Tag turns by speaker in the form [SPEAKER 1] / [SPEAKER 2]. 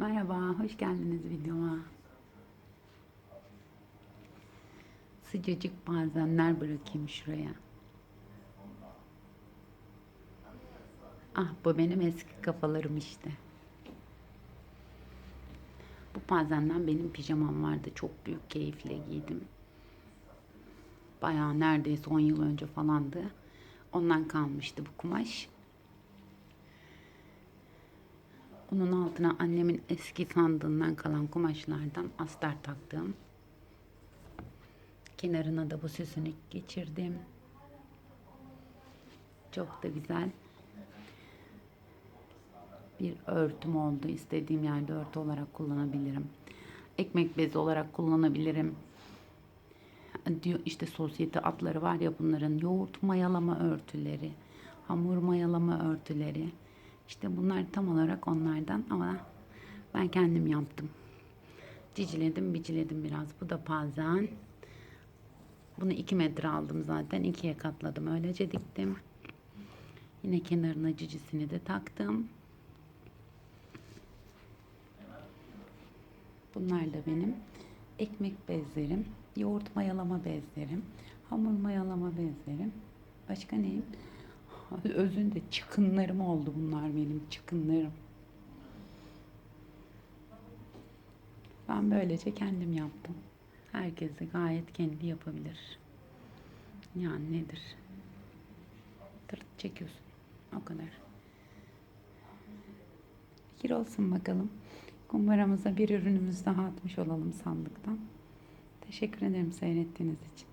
[SPEAKER 1] Merhaba, hoş geldiniz videoma. Sıcacık bazenler bırakayım şuraya. Ah bu benim eski kafalarım işte. Bu bazenden benim pijamam vardı. Çok büyük keyifle giydim. Bayağı neredeyse 10 yıl önce falandı. Ondan kalmıştı bu kumaş. Bunun altına annemin eski sandığından kalan kumaşlardan astar taktım. Kenarına da bu süsünü geçirdim. Çok da güzel. Bir örtüm oldu. İstediğim yerde örtü olarak kullanabilirim. Ekmek bezi olarak kullanabilirim. Diyor işte sosyete atları var ya bunların yoğurt mayalama örtüleri, hamur mayalama örtüleri. İşte bunlar tam olarak onlardan ama ben kendim yaptım. Ciciledim, biciledim biraz. Bu da pazen. Bunu 2 metre aldım zaten. ikiye katladım. Öylece diktim. Yine kenarına cicisini de taktım. Bunlar da benim ekmek bezlerim, yoğurt mayalama bezlerim, hamur mayalama bezlerim. Başka neyim? Özünde çıkınlarım oldu bunlar benim çıkınlarım. Ben böylece kendim yaptım. Herkes de gayet kendi yapabilir. Yani nedir? Tırt çekiyorsun. O kadar. Fikir olsun bakalım. Kumbaramıza bir ürünümüz daha atmış olalım sandıktan. Teşekkür ederim seyrettiğiniz için.